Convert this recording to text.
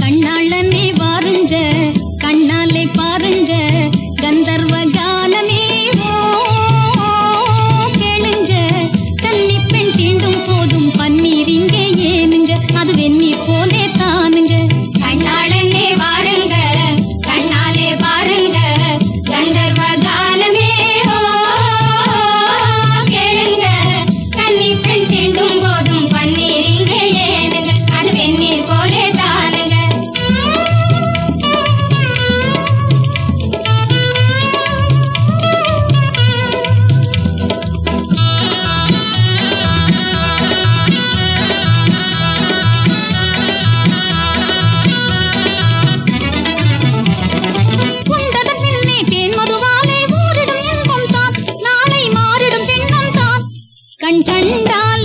கண்ணாளனே பாருங்க கண்ணாலே பாருங்க கந்தர்வ கானமே. கேளுங்க கன்னி பெண் தீண்டும் போதும் பன்னீர் இங்கே ஏனுங்க அது வெந்நீர் போலே தானுங்க. கண் கண்டால்